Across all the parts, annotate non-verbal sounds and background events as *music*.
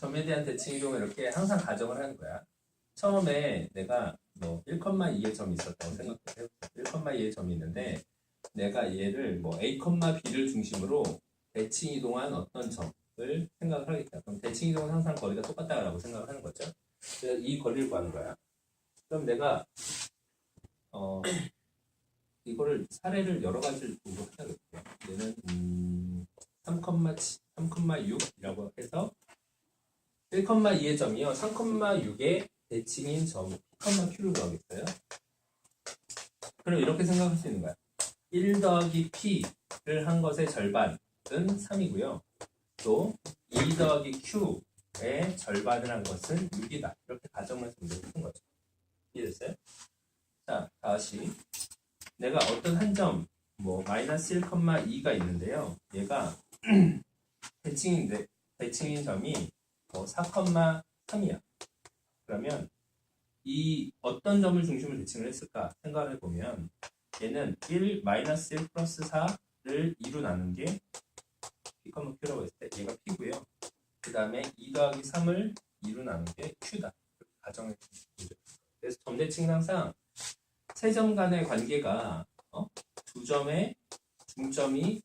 점에 대한 대칭 이동을 이렇게 항상 가정을 하는 거야. 처음에 내가 뭐 1,2의 점이 있었다고 생각해. 1,2의 점이 있는데 내가 얘를 뭐 A, B를 중심으로 대칭 이동한 어떤 점을 생각을 하겠다. 그럼 대칭 이동은 항상 거리가 똑같다라고 생각을 하는 거죠. 그래서 이 거리를 구하는 거야. 그럼 내가 어 이거를 사례를 여러 가지를 보고 해야겠고요. 얘는 음, 3,6이라고 해서 1,2의 점이요. 3,6의 대칭인 점 P,Q를 구하겠어요. 그럼 이렇게 생각할 수 있는 거야. 1 더하기 P를 한 것의 절반은 3이고요. 또 2 더하기 Q의 절반을 한 것은 6이다. 이렇게 가정해서 문제를 푸는 거죠. 이해됐어요? 자, 다시. 내가 어떤 한 점, 뭐, 마이너스 1,2가 있는데요. 얘가 *clears throat* 대칭인데, 대칭인 점이 뭐 4,3이야. 그러면 이 어떤 점을 중심으로 대칭을 했을까 생각을 해보면 얘는 1 마이너스 1 플러스 4를 2로 나눈 게 P, Q라고 했을 때 얘가 P고요. 그 다음에 2 더하기 3을 2로 나눈 게 Q다. 가정해 주죠. 그래서 점대칭은 항상 세 점 간의 관계가 어? 두 점의 중점이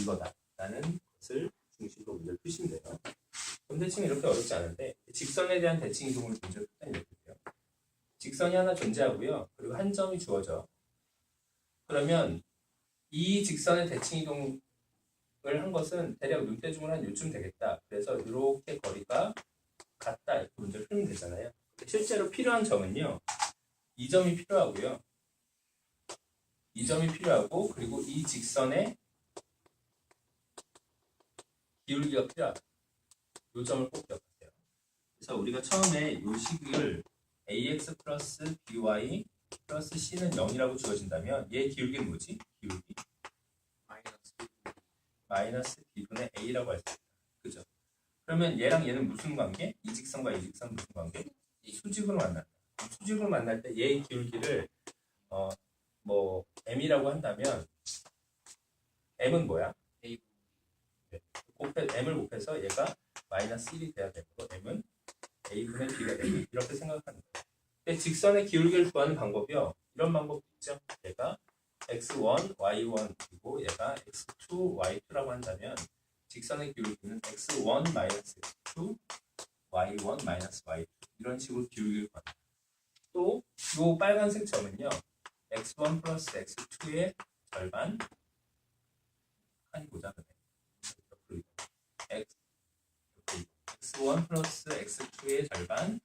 이거다. 라는 것을 중심으로 문제를 푸시면 돼요. 점대칭은 이렇게 어렵지 않은데 직선에 대한 대칭 이동을 문제를 풀면 이렇게 돼요. 직선이 하나 존재하고요. 그리고 한 점이 주어져. 그러면 이 직선의 대칭 이동을 한 것은 대략 눈대중을 한 요쯤 되겠다. 그래서 이렇게 거리가 같다. 이렇게 문제를 풀면 되잖아요. 실제로 필요한 점은요. 이 점이 필요하고요. 이 점이 필요하고 그리고 이 직선의 기울기가 필요하다. 이 점을 꼭 기억하세요. 그래서 우리가 처음에 이 식을 ax 플러스 by 플러스 c는 0이라고 주어진다면 얘 기울기는 뭐지? 기울기 마이너스 마이너스 b분의 a라고 할 수 있다. 그죠? 그러면 얘랑 얘는 무슨 관계? 이 직선과 이 직선 무슨 관계? 이 수직으로 만난다. 수직으로 만날 때 얘의 기울기를 어 뭐 m이라고 한다면 m은 뭐야? A 곱해 m을 곱해서 얘가 마이너스 1이 돼야 되고 m은 a분의 b가 되고 이렇게 생각하는 거예요. 근데 직선의 기울기를 구하는 방법이요. 이런 방법도 있죠. 얘가 x1, y1 그리고 얘가 x2, y2라고 한다면 직선의 기울기는 x1 마이너스 x2, y1 마이너스 y2 이런 식으로 기울기를 구한다. 또 이 빨간색 점은요. x1 플러스 x2의 절반 아니 보자 그래. X x1 플러스 x2의 절반,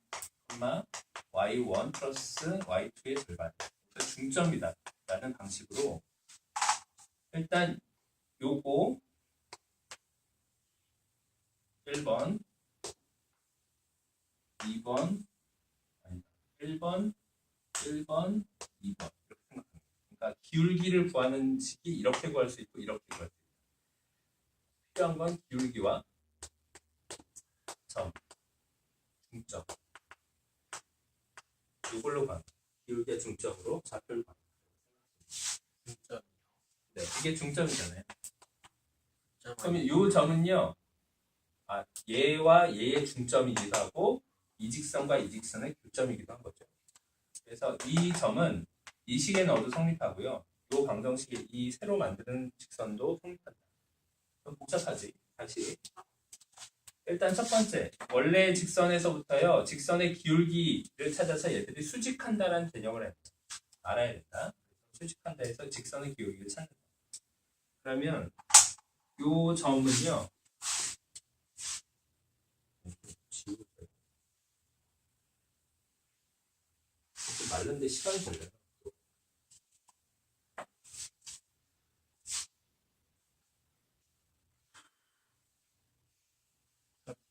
콤마 y1 플러스 y2의 절반. 중점이다. 라는 방식으로 일단 요거 1번 2번 아니다. 1번 1번 2번 이렇게 생각합니다. 그러니까 기울기를 구하는 식이 이렇게 구할 수 있고 이렇게 구할 수 있고 필요한 건 기울기와 점, 중점. 이걸로 가. 기울기의 중점으로 좌표를 가. 중점 네, 이게 중점이잖아요. 점 그러면 이 점은요, 아, 얘와 얘의 중점이기도 하고, 이 직선과 이 직선의 교점이기도 한 거죠. 그래서 이 점은 이 식에 넣어도 성립하고요. 이 방정식에 이 새로 만드는 직선도 성립한다. 좀 복잡하지? 다시. 일단 첫 번째, 원래 직선에서부터요, 직선의 기울기를 찾아서 얘들이 수직한다라는 개념을 해. 알아야 된다. 수직한다 해서 직선의 기울기를 찾는다. 그러면 요 점은요, 말른데 시간이 걸려요.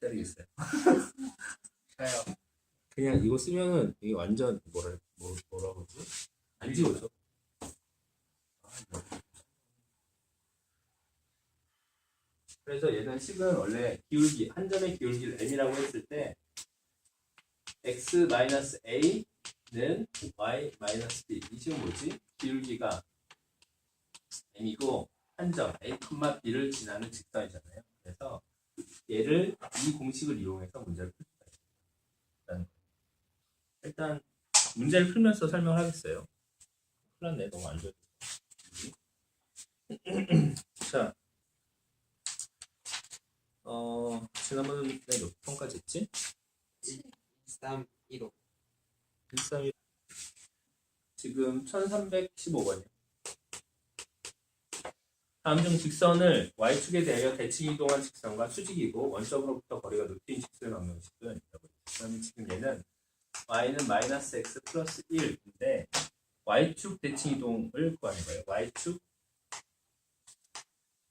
기다리겠어요. 켜요 그냥 이거 쓰면은 이게 완전 뭐라 뭐, 뭐라 그러지? 안 지워져. 그래서 얘는 식은 원래 기울기 한 점의 기울기를 m이라고 했을 때 x a는 y b 이 식은 뭐지? 기울기가 m이고 한 점 a, b를 지나는 직선이잖아요. 그래서 얘를 이 공식을 이용해서 문제를 풀 수가 있습니다. 일단, 일단 문제를 풀면서 설명을 하겠어요. 큰일 났네. 너무 안 좋아. *clears throat* 자, 어, 지난번에 몇 번까지 했지? 3, 1호. 131. 지금 1315번이요. 다음 중 직선을 y축에 대하여 대칭 이동한 직선과 수직이고 원점으로부터 거리가 직선의 방정식은 있다고 했어요. 그러면 지금 얘는 y는 마이너스 x 플러스 1인데 y축 대칭 이동을 구하는 거예요. y축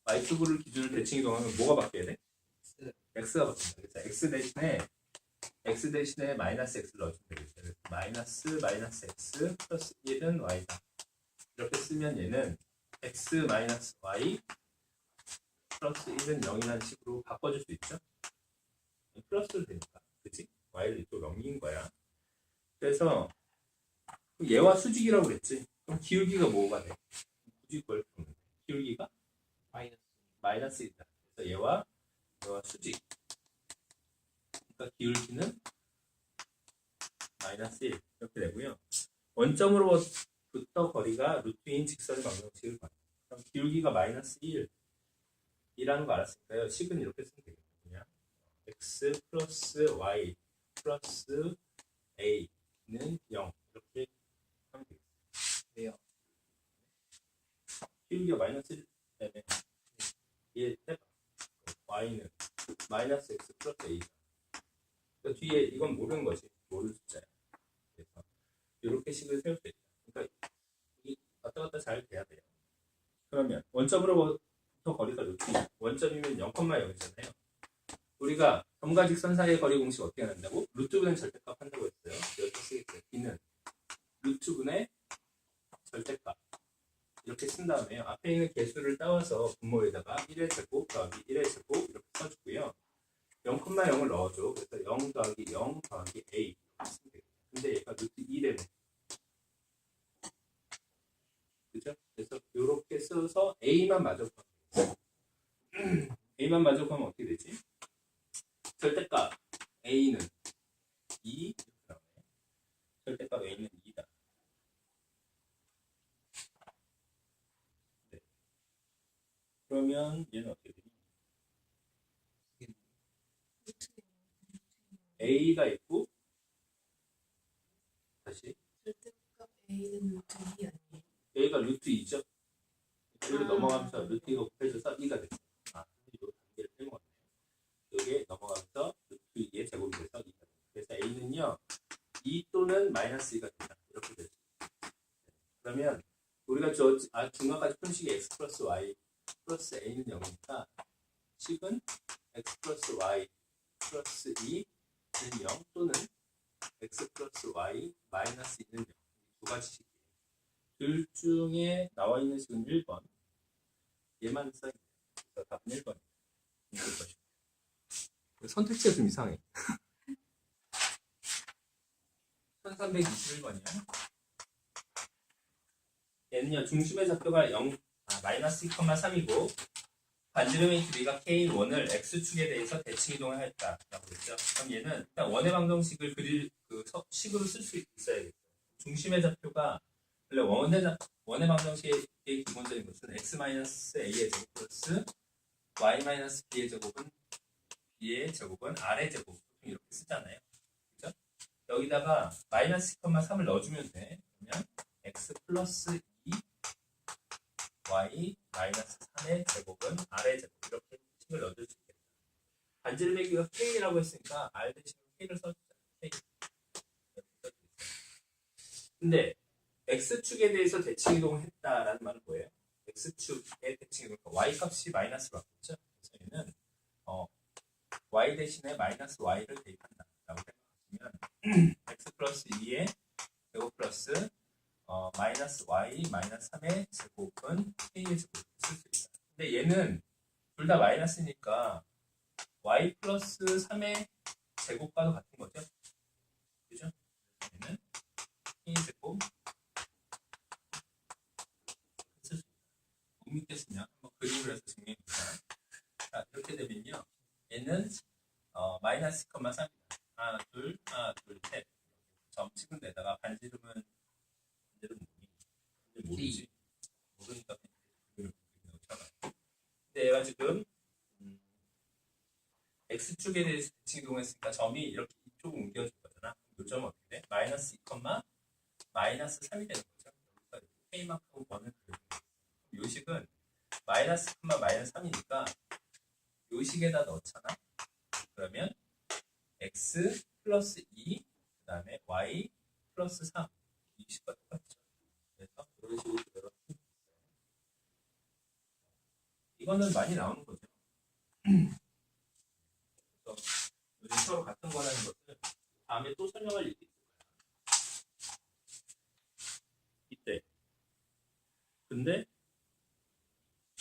y축을 기준으로 대칭 이동하면 뭐가 바뀌어야 돼? x가 바뀐다. 그래서 x 대신에 x 대신에 마이너스 x를 넣어주면. 그래서 마이너스 마이너스 x 플러스 1은 y다. 이렇게 쓰면 얘는 x 마이너스 y 플러스 1은 0이라는 식으로 바꿔줄 수 있죠. 플러스로 되니까. 그치? y를 또 0인 거야. 그래서 얘와 수직이라고 그랬지. 그럼 기울기가 뭐가 돼? 굳이 그걸 보면 돼. 기울기가 마이너스. 마이너스 1이다. 그래서 얘와 얘와 수직. 그러니까 기울기는 마이너스 1 이렇게 되고요. 원점으로부터 거리가 루트인 직선의 방정식을 봐요. 그럼 기울기가 마이너스 1 이라는 거 알았으니까요. 식은 이렇게 쓰면. 그냥 x 플러스 y 플러스 a는 0 이렇게 하면 되겠어요. 왜요? 기울기가 마이너스 1 때문에 얘 해봐. y는 마이너스 x 플러스 a. 그러니까 뒤에 이건 모르는 거지. 모르는 숫자야. 그래서 이렇게 식을 세울 수 있다. 갔다 잘 돼야 돼요. 그러면 원점으로부터 거리가 루트 원점이면 0,0이잖아요. 우리가 점과 직 선 사이의 거리 공식 어떻게 한다고? 루트분의 절대값 한다고 했어요. 이렇게 쓰겠어요. b는 루트분의 절대값. 이렇게 쓴 다음에요. 앞에 있는 개수를 따와서 분모에다가 1의 제곱 더하기 1의 제곱 이렇게 써주고요. 0,0을 넣어줘. 그래서 0 더하기 0 더하기 a. 근데 얘가 루트 2되네. 그죠? 그래서 이렇게 써서 a만 마저하면 *clears throat* a만 마저하면 어떻게 되지? 절대값 a는 2 이렇게 나오네. 절대값 a는 2다. 그러면 얘는 어떻게 되니? A가 있고 다시 절대값 A는 루트 2 아니에요? A가 루트 2죠. 여기 아. 넘어가면서 루트 2가 곱해져서 2가 됐어. 아, 이 단계를 빼먹었네요. 여기에 넘어가면서 루트 2의 제곱이 돼서 2가 됐어. 그래서 A는요 2 또는 마이너스 2가 된다. 이렇게 되죠. 그러면 우리가 저 아, 중간까지 푼 식이 x 플러스 y 플러스 a는 0이니까 식은 x 플러스 y 플러스 2는 0 또는 x 플러스 y 마이너스 2는 0. 중에 나와 있는 식은 1번. 얘만. 그래서 답은 1번입니다. 이걸 보시면. 선택지가 좀 이상해. *laughs* 1321번이야. 얘는요, 중심의 좌표가 0, 아, 마이너스 2,3이고, 반지름의 길이가 K인 원을 X축에 대해서 대칭 이동을 했다 라고 했죠. 그럼 얘는 일단 원의 방정식을 그릴, 그 서- 식으로 쓸 수 있어야겠죠. 중심의 좌표가, 원래 원의, 좌- 원의 방정식의 기본적인 것은 X-A의 제곱 플러스 Y-B의 제곱은 B의 제곱은 R의 제곱. 이렇게 쓰잖아요. 그죠? 여기다가 마이너스 3을 넣어주면 돼. 그러면 x 플러스 2 y 마이너스 3의 제곱은 r의 제곱 이렇게 식을 넣어줄 수 있겠다. 반지름의 길이가 k라고 했으니까 r 대신 k를 써주자. k. 근데 x축에 대해서 대칭 이동했다라는 말은 뭐예요? x축의 대칭 이동, 그러니까 y 값이 마이너스로 바뀌었죠. 그래서 얘는 어, y 대신에 마이너스 y를 대입한다라고 생각하시면 *clears throat* x 플러스 2의 제곱 플러스 어, 마이너스 y 마이너스 3의 제곱은 k의 제곱을 쓸 수 있다. 근데 얘는 둘 다 마이너스니까 y 플러스 3의 제곱과도 같은 거죠. 그죠? 얘는 k의 제곱 믿겠으면 한번 그림을 해서 증명해. 자, 이렇게 되면요. 얘는 어, 마이너스 3이다. 하나, 둘, 하나, 둘, 셋. 점 찍은 데다가 반지름은 반지름 뭐니? 모르지. 모르니까 그냥 넣잖아. 근데 얘가 지금 음, x축에 대해서 대칭 이동했으니까 점이 이렇게 이쪽으로 옮겨줄 거잖아. 이 점은 어떻게 돼? 마이너스 2, 마이너스 3이 되는 거죠. 이렇게 K만큼 원을 그리는 거예 요. 요 식은 마이너스 2, 마이너스 3이니까 요 식에다 넣잖아. 그러면 x 플러스 2, 그 다음에 y 플러스 3. 이 식과 똑같죠. 그래서 이런 식으로 그대로. 이거는 많이 나오는 거죠. 그래서 요즘 서로 같은 거라는 것을 다음에 또 설명할 일이 있을 거야. 이때. 근데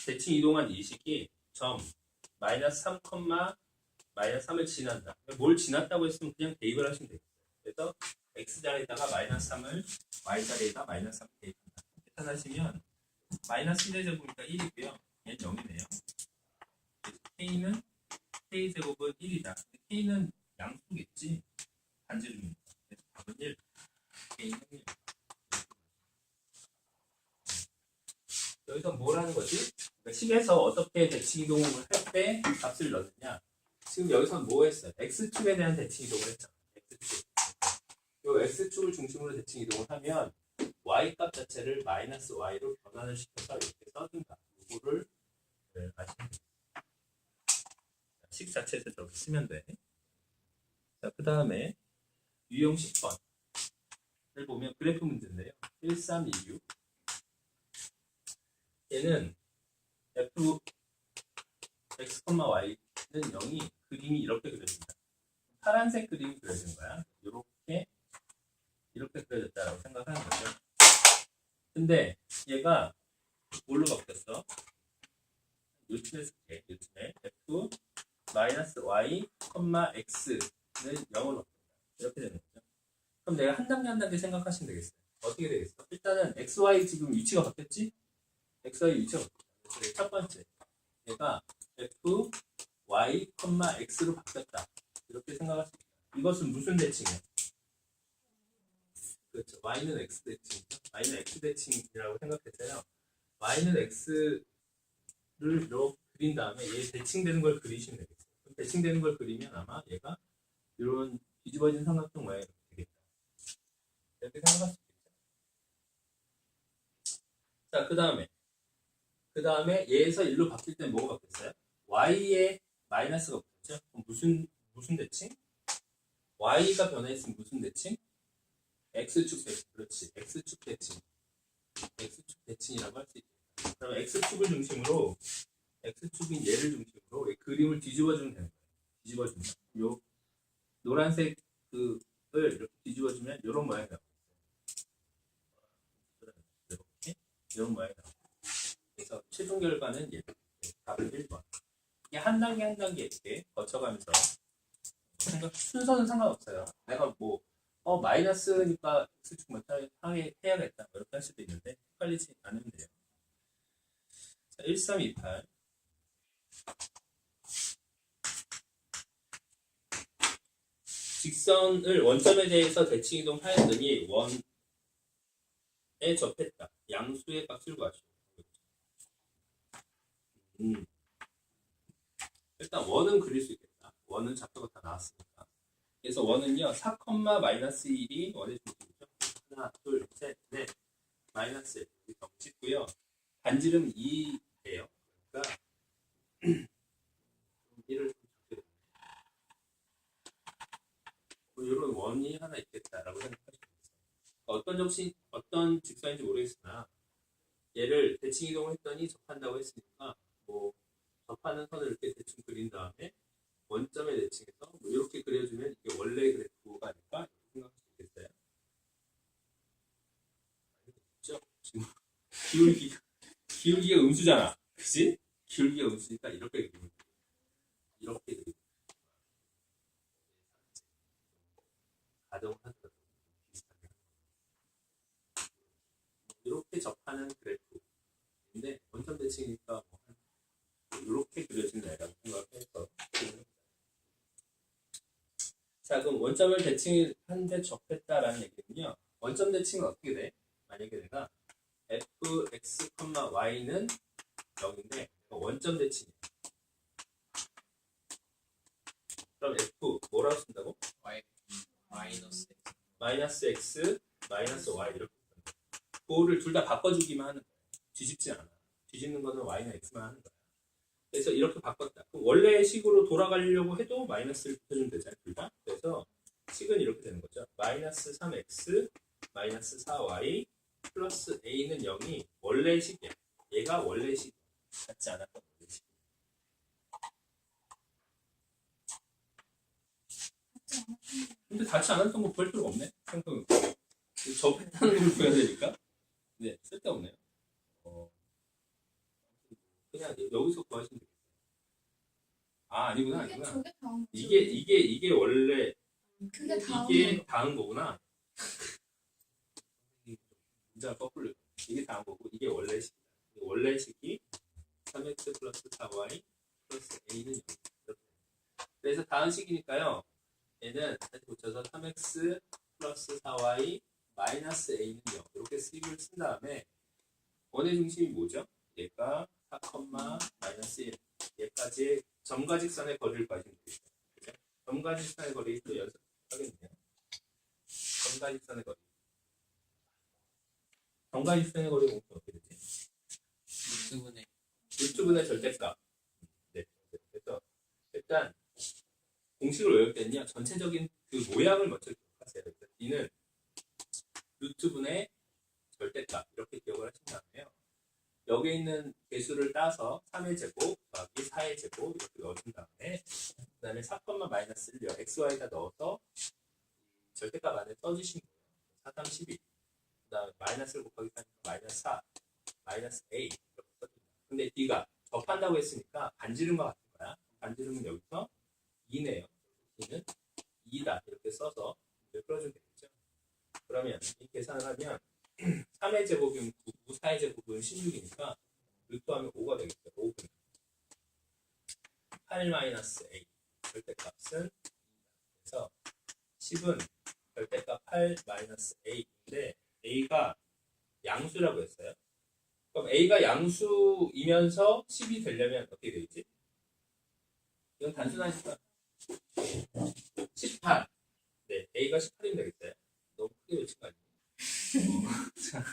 대칭 이동한 이 식이 점 마이너스 3, 마이너스 3을 지난다. 뭘 지났다고 했으면 그냥 대입을 하시면 되겠어요. 그래서 x 자리에다가 마이너스 3을 y 자리에다 마이너스 3 대입한다. 계산하시면 마이너스 1의 제곱이니까 1이고요. 얘는 0이네요. k는 k 제곱은 1이다. k는 양수겠지. 반지름이니까. 그래서 답은 1. k는 1. 여기서 뭘 하는 거지? 그러니까 식에서 어떻게 대칭 이동을 할 때 값을 넣느냐? 지금 여기서 뭐 했어요? x축에 대한 대칭 이동을 했잖아. x축. 요 x축을 중심으로 대칭 이동을 하면 y 값 자체를 마이너스 y로 변환을 시켜서 이렇게 써준다. 이거를 네, 아시면. 자, 식 자체에서 저렇게 쓰면 돼. 자, 그 다음에 유형 10번을 보면 그래프 문제인데요. 1326 얘는 f x, y는 0이 그림이 이렇게 그려진다. 파란색 그림이 그려진 거야. 이렇게 이렇게 그려졌다라고 생각하는 거죠. 근데 얘가 뭘로 바뀌었어? 숙제, 뉴튼의 f 마이너스 y, x는 0으로 바뀐다. 이렇게 되는 거죠. 그럼 내가 한 단계 한 단계 생각하시면 되겠어요. 어떻게 되겠어? 일단은 x, y 지금 위치가 바뀌었지? x, y 위치가 바뀌었다. 그래서 첫 번째, 얘가 f, y, x로 바뀌었다. 이렇게 생각할 수 있다. 이것은 무슨 대칭이야? 그렇죠. y는 x 대칭이죠. y는 x 대칭이라고 생각했어요. y는 x를 이렇게 그린 다음에 얘 대칭되는 걸 그리시면 되겠어요. 그럼 대칭되는 걸 그리면 아마 얘가 이런 뒤집어진 삼각형 모양이 되겠다. 이렇게 수 있겠죠. 자, 그 다음에 그 다음에 얘에서 1로 바뀔 때 뭐가 바뀌었어요? y에 마이너스가 붙었죠? 그럼 무슨 무슨 대칭? y가 변화했으면 무슨 대칭? x축 대칭. 그렇지. x축 대칭. x축 대칭이라고 할 수 있겠다. 그럼 x축을 중심으로 x축인 얘를 중심으로 이 그림을 뒤집어주면 되는 거예요. 뒤집어준다. 요 노란색 그을 이렇게 뒤집어주면 이런 모양이 나와요. 이런 모양이 나와요. 그래서 최종 결과는 얘. 답은 1번. 이게 한 단계 한 단계 이렇게 거쳐가면서 생각 순서는 상관없어요. 내가 뭐 어, 마이너스니까 x축 먼저 하게 해야겠다. 뭐 이렇게 할 수도 있는데 헷갈리지 않으면 돼요. 자, 1328. 직선을 원점에 대해서 대칭 이동하였더니 원에 접했다. 양수의 값을 구하시오. 음. 일단 원은 그릴 수 있겠다. 원은 작도가 다 나왔으니까. 그래서 원은요, 4, 마이너스 1이 원의 중심이죠. 하나, 둘, 셋, 넷, 마이너스 1. 여기 점 찍고요. 반지름 2예요. 그러니까 *clears throat* 1을 좀 적게. 뭐 이런 원이 하나 있겠다라고 생각하시면 돼요. 어떤 점시, 어떤 직선인지 모르겠으나 얘를 대칭 이동을 했더니 접한다고 했으니까 하는 선을 이렇게 대충 그린 다음에 원점에 대칭해서 뭐 이렇게 그려주면 이게 원래 그래프가 아닐까 생각할 수 있겠어요. 알겠죠? 지금 기울기가 기울기가 음수잖아, 그지? 기울기가 음수니까 이렇게 그리면 돼. 이렇게. 가정을. 이렇게 접하는 그래프인데 원점 대칭이니까 그려진 애라고 생각해서 자, 그럼 원점을 대칭한데 접했다라는 얘기는요. 원점 대칭은 어떻게 돼? 만약에 내가 fx, y는 0인데 원점 대칭이야. 그럼 f 뭐라고 쓴다고? y 마이너스 x 마이너스 x, 마이너스 y 이렇게. 그거를 둘 다 바꿔주기만 하는 거야. 뒤집지 않아. 뒤집는 거는 y나 x만 하는 거야. 그래서 이렇게 바꿨다. 그럼 원래 식으로 돌아가려고 해도 마이너스를 붙여주면 되잖아요. 둘 다. 그래서 식은 이렇게 되는 거죠. 마이너스 3x, 마이너스 4y, 플러스 a는 0이 원래 식이야. 얘가 원래 식 같지 않았던 원래 식. 근데 닿지 않았던 거 구할 필요가 없네. 생각해. 접했다는 걸 구해야 되니까. 네, 쓸데없네요. 어, 그냥 여기서 구하시면 되겠어요. 아, 아니구나, 그게 아니구나. 저게 다음 거. 이게, 이게, 이게 원래, 그게 다음 이게 거. 다음 거구나. 문자가 거꾸로. 이게 다음 거고, 이게 원래 식이다. 이게 원래 식이 3x 플러스 4y 플러스 a는 0. 이렇게. 그래서 다음 식이니까요. 얘는 다시 붙여서 3x 플러스 4y 마이너스 a는 0. 이렇게 식을 쓴 다음에 원의 중심이 뭐죠? 얘가 4, 마이너스 1. 얘까지의 점과 직선의 거리를 구하시면 되겠죠. 그죠? 점과 직선의 거리 또 연습하겠네요. 점과 직선의 거리. 점과 직선의 거리 공식 어떻게 되지? 루트분의 루트분의 절대값. 네. 그래서 일단 공식을 외울 때는요. 전체적인 그 모양을 먼저 기억하세요. 그래서 D는 루트분의 절대값 이렇게 기억을 하신 다음에요. 여기 있는 개수를 따서 3의 제곱 더하기 4의 제곱 이렇게 넣어준 다음에 그 다음에 4, 마이너스를 x, y에다 넣어서 절대값 안에 써주시면 돼요. 4, 3, 12. 그 다음에 마이너스를 곱하기 4니까 마이너스 4, 마이너스 a 이렇게 써줍니다. 근데 D가 접한다고 했으니까 반지름과 같은 거야. 반지름은 여기서 2네요. D는 2다 이렇게 써서 이제 풀어주면 되겠죠. 그러면 이 계산을 하면 3의 제곱이면 9, 4의 제곱은 16이니까 루트하면 5가 되겠죠. 5분. 8 마이너스 a 절대값은 2다. 그래서 10은 절대값 8 마이너스 a인데 a가 양수라고 했어요. 그럼 a가 양수이면서 10이 되려면 어떻게 되겠지? 이건 단순하니까 18. 네, a가 18이면 되겠어요. 너무 크게 외친 거 아니에요? 어, *laughs* 자,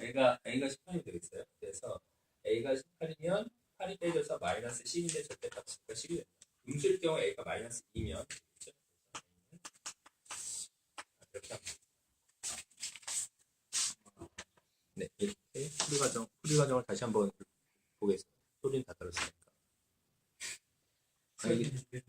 a가 a가 18이면 되겠어요. 그래서 a가 18이면 8이 빼져서 마이너스 10인데 절대값이니까 10이 된다. 음수일 경우 a가 마이너스 2면 되겠죠. 그래서 A는 이렇게 됩니다. 네, 이렇게 풀이 과정 풀이 과정을 다시 한번 보겠습니다. 소리는 다 들었으니까. 아, 이게